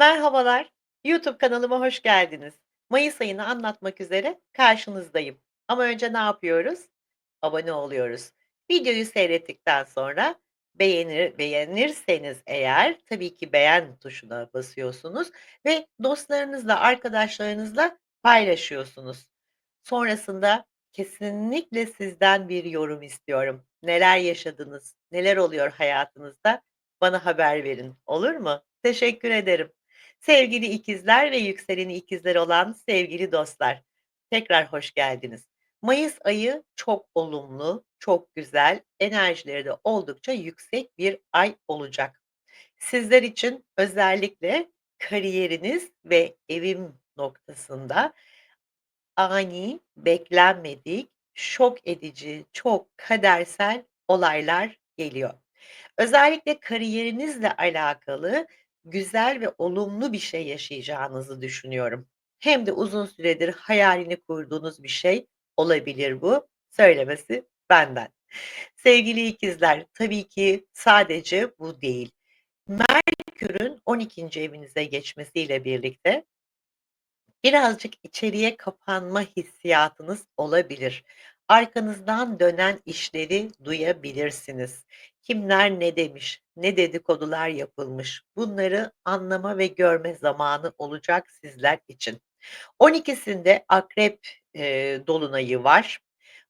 Merhabalar, YouTube kanalıma hoş geldiniz. Mayıs ayını anlatmak üzere karşınızdayım. Ama önce ne yapıyoruz? Abone oluyoruz. Videoyu seyrettikten sonra beğenir beğenirseniz eğer tabii ki beğen tuşuna basıyorsunuz ve dostlarınızla, arkadaşlarınızla paylaşıyorsunuz. Sonrasında kesinlikle sizden bir yorum istiyorum. Neler yaşadınız, neler oluyor hayatınızda? Bana haber verin, olur mu? Teşekkür ederim. Sevgili ikizler ve yükseleni ikizler olan sevgili dostlar, tekrar hoş geldiniz. Mayıs ayı çok olumlu, çok güzel, enerjileri de oldukça yüksek bir ay olacak. Sizler için özellikle kariyeriniz ve evim noktasında ani, beklenmedik, şok edici, çok kadersel olaylar geliyor. Özellikle kariyerinizle alakalı güzel ve olumlu bir şey yaşayacağınızı düşünüyorum. Hem de uzun süredir hayalini kurduğunuz bir şey olabilir bu. Söylemesi benden. Sevgili ikizler, tabii ki sadece bu değil. Merkür'ün 12. evinize geçmesiyle birlikte birazcık içeriye kapanma hissiyatınız olabilir. Arkanızdan dönen işleri duyabilirsiniz. Kimler ne demiş, ne dedikodular yapılmış, bunları anlama ve görme zamanı olacak sizler için. 12'sinde Akrep, eee, dolunayı var.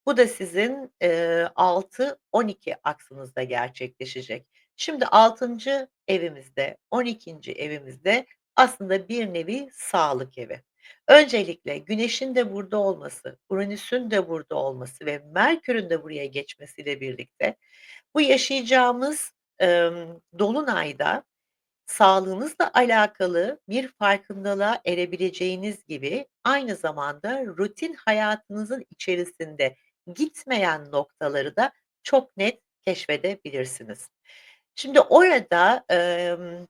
Bu da sizin, eee, 6-12 aksınızda gerçekleşecek. Şimdi 6'ncı evimizde, 12'nci evimizde aslında bir nevi sağlık evi. Öncelikle Güneş'in de burada olması, Uranüs'ün de burada olması ve Merkür'ün de buraya geçmesiyle birlikte bu yaşayacağımız, emm, dolunayda sağlığınızla alakalı bir farkındalığa erebileceğiniz gibi aynı zamanda rutin hayatınızın içerisinde gitmeyen noktaları da çok net keşfedebilirsiniz. Şimdi orada, emm,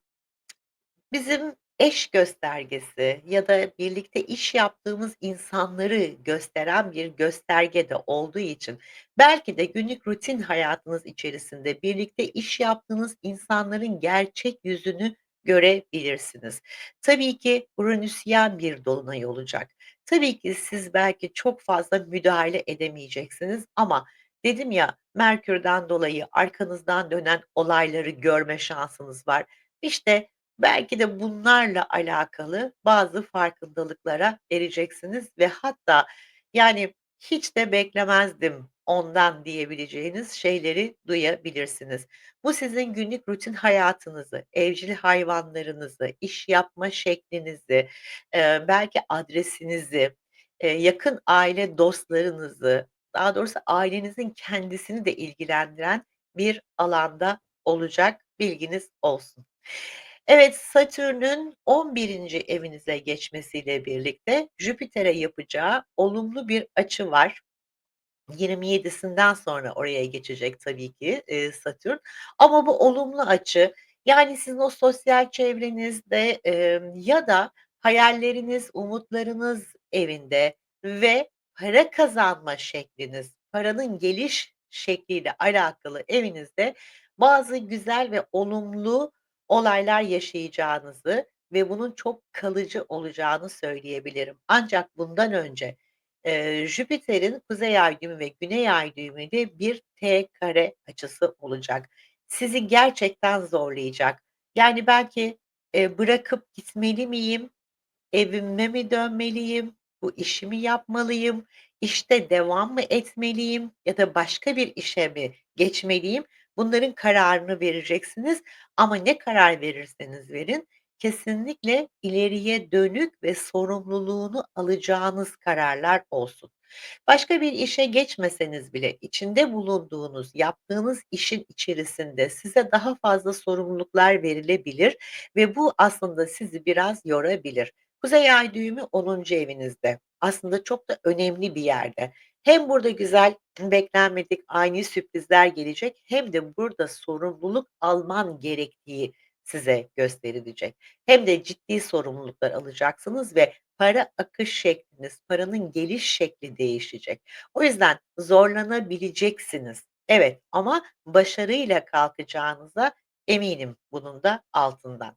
bizim eş göstergesi ya da birlikte iş yaptığımız insanları gösteren bir gösterge de olduğu için belki de günlük rutin hayatınız içerisinde birlikte iş yaptığınız insanların gerçek yüzünü görebilirsiniz. Tabii ki Uranüsyen bir dolunay olacak. Tabii ki siz belki çok fazla müdahale edemeyeceksiniz ama dedim ya, Merkür'den dolayı arkanızdan dönen olayları görme şansınız var. İşte belki de bunlarla alakalı bazı farkındalıklara ereceksiniz ve hatta, yani, hiç de beklemezdim ondan diyebileceğiniz şeyleri duyabilirsiniz. Bu sizin günlük rutin hayatınızı, evcil hayvanlarınızı, iş yapma şeklinizi, belki adresinizi, yakın aile dostlarınızı, daha doğrusu ailenizin kendisini de ilgilendiren bir alanda olacak, bilginiz olsun. Evet, Satürn'ün 11'inci evinize geçmesiyle birlikte Jüpiter'e yapacağı olumlu bir açı var. 27'sinden sonra oraya geçecek tabii ki, eee, Satürn ama bu olumlu açı, yani, sizin o sosyal çevrenizde, emm, ya da hayalleriniz, umutlarınız evinde ve para kazanma şekliniz, paranın geliş şekliyle alakalı evinizde bazı güzel ve olumlu olaylar yaşayacağınızı ve bunun çok kalıcı olacağını söyleyebilirim. Ancak bundan önce, eee, Jüpiter'in kuzey ay düğümü ve güney ay düğümüyle bir T kare açısı olacak. Sizi gerçekten zorlayacak. Yani, belki, eee, bırakıp gitmeli miyim, evime mi dönmeliyim, bu işi mi yapmalıyım, işte devam mı etmeliyim ya da başka bir işe mi geçmeliyim, bunların kararını vereceksiniz ama ne karar verirseniz verin, kesinlikle ileriye dönük ve sorumluluğunu alacağınız kararlar olsun. Başka bir işe geçmeseniz bile içinde bulunduğunuz, yaptığınız işin içerisinde size daha fazla sorumluluklar verilebilir ve bu aslında sizi biraz yorabilir. Kuzey ay düğümü 10'uncu evinizde. Aslında çok da önemli bir yerde. Hem burada güzel, beklenmedik ani sürprizler gelecek hem de burada sorumluluk alman gerektiği size gösterilecek. Hem de ciddi sorumluluklar alacaksınız ve para akış şekliniz, paranın geliş şekli değişecek. O yüzden zorlanabileceksiniz. Evet ama başarıyla kalkacağınıza eminim bunun da altından.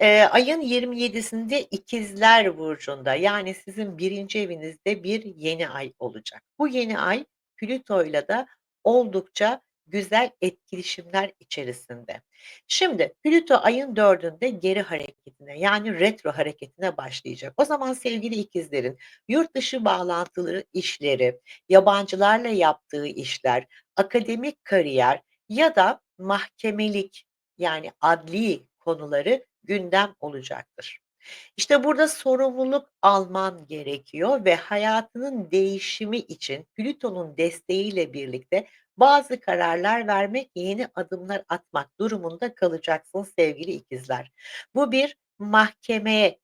Eee, ayın 27'sinde İkizler burcunda, yani sizin 1'inci evinizde bir yeni ay olacak. Bu yeni ay Plüto'yla da oldukça güzel etkileşimler içerisinde. Şimdi Plüto ayın 4'ünde geri hareketine, yani retro hareketine başlayacak. O zaman sevgili ikizlerin yurt dışı bağlantılı işleri, yabancılarla yaptığı işler, akademik kariyer ya da mahkemelik, yani adli konuları gündem olacaktır. İşte burada sorumluluk alman gerekiyor ve hayatının değişimi için Plüton'un desteğiyle birlikte bazı kararlar vermek, yeni adımlar atmak durumunda kalacaksın sevgili ikizler. Bu bir mahkemeye,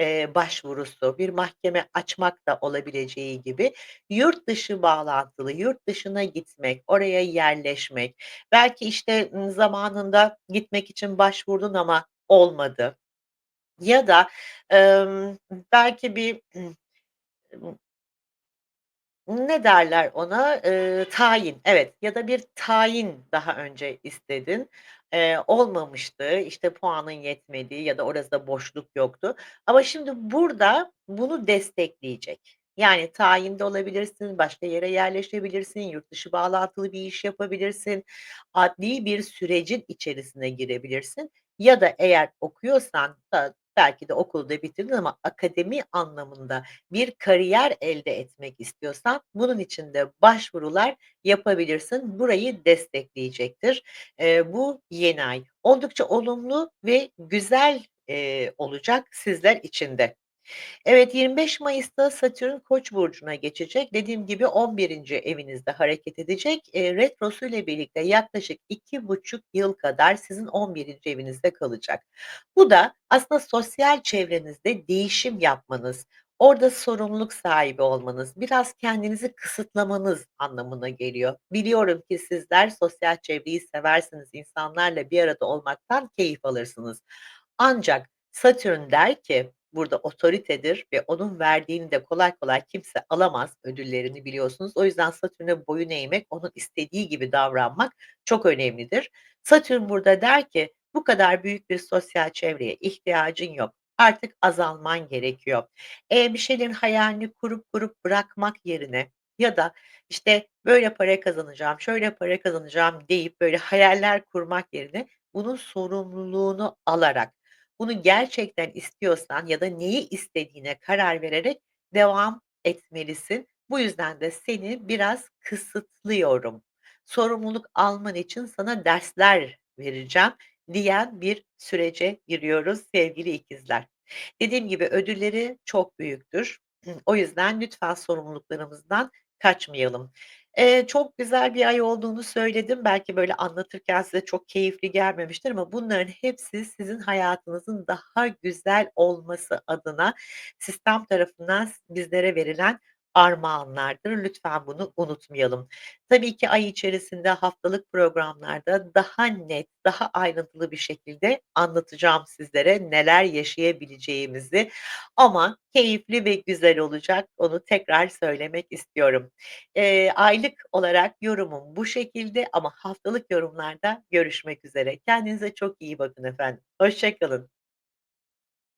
eee, başvurusu, bir mahkeme açmak da olabileceği gibi yurt dışı bağlantılı, yurt dışına gitmek, oraya yerleşmek, belki, işte, zamanında gitmek için başvurdun ama olmadı ya da, emm, belki bir ne derler ona? Eee, tayin, evet ya da bir tayin daha önce istedin, eee, olmamıştı, işte, puanın yetmedi ya da orada boşluk yoktu. Ama şimdi burada bunu destekleyecek. Yani tayinde olabilirsin, başka yere yerleşebilirsin, yurt dışı bağlantılı bir iş yapabilirsin, adli bir sürecin içerisine girebilirsin. Ya da eğer okuyorsan da belki de okulu da bitirdin ama akademi anlamında bir kariyer elde etmek istiyorsan bunun için de başvurular yapabilirsin. Burayı destekleyecektir, eee, bu yeni ay. Oldukça olumlu ve güzel, eee, olacak sizler için de. Evet, 25 Mayıs'ta Satürn Koç burcuna geçecek. Dediğim gibi 11'inci evinizde hareket edecek. Eee, retrosuyla birlikte yaklaşık 2,5 yıl kadar sizin 11'inci evinizde kalacak. Bu da aslında sosyal çevrenizde değişim yapmanız, orada sorumluluk sahibi olmanız, biraz kendinizi kısıtlamanız anlamına geliyor. Biliyorum ki sizler sosyal çevreyi seversiniz, insanlarla bir arada olmaktan keyif alırsınız. Ancak Satürn der ki burada otoritedir ve onun verdiğini de kolay kolay kimse alamaz, ödüllerini biliyorsunuz. O yüzden Satürn'e boyun eğmek, onun istediği gibi davranmak çok önemlidir. Satürn burada der ki bu kadar büyük bir sosyal çevreye ihtiyacın yok, artık azalman gerekiyor. Eee, bir şeylerin hayalini kurup kurup bırakmak yerine ya da, işte, böyle para kazanacağım, şöyle para kazanacağım deyip böyle hayaller kurmak yerine bunun sorumluluğunu alarak, bunu gerçekten istiyorsan ya da neyi istediğine karar vererek devam etmelisin. Bu yüzden de seni biraz kısıtlıyorum, sorumluluk alman için sana dersler vereceğim diyen bir sürece giriyoruz sevgili ikizler. Dediğim gibi ödülleri çok büyüktür. O yüzden lütfen sorumluluklarımızdan kaçmayalım. Eee, çok güzel bir ay olduğunu söyledim. Belki böyle anlatırken size çok keyifli gelmemiştir ama bunların hepsi sizin hayatınızın daha güzel olması adına sistem tarafından bizlere verilen armağanlardır. Lütfen bunu unutmayalım. Tabii ki ay içerisinde haftalık programlarda daha net, daha ayrıntılı bir şekilde anlatacağım sizlere neler yaşayabileceğimizi ama keyifli ve güzel olacak, onu tekrar söylemek istiyorum. Eee, aylık olarak yorumum bu şekilde ama haftalık yorumlarda görüşmek üzere. Kendinize çok iyi bakın efendim. Hoşça kalın.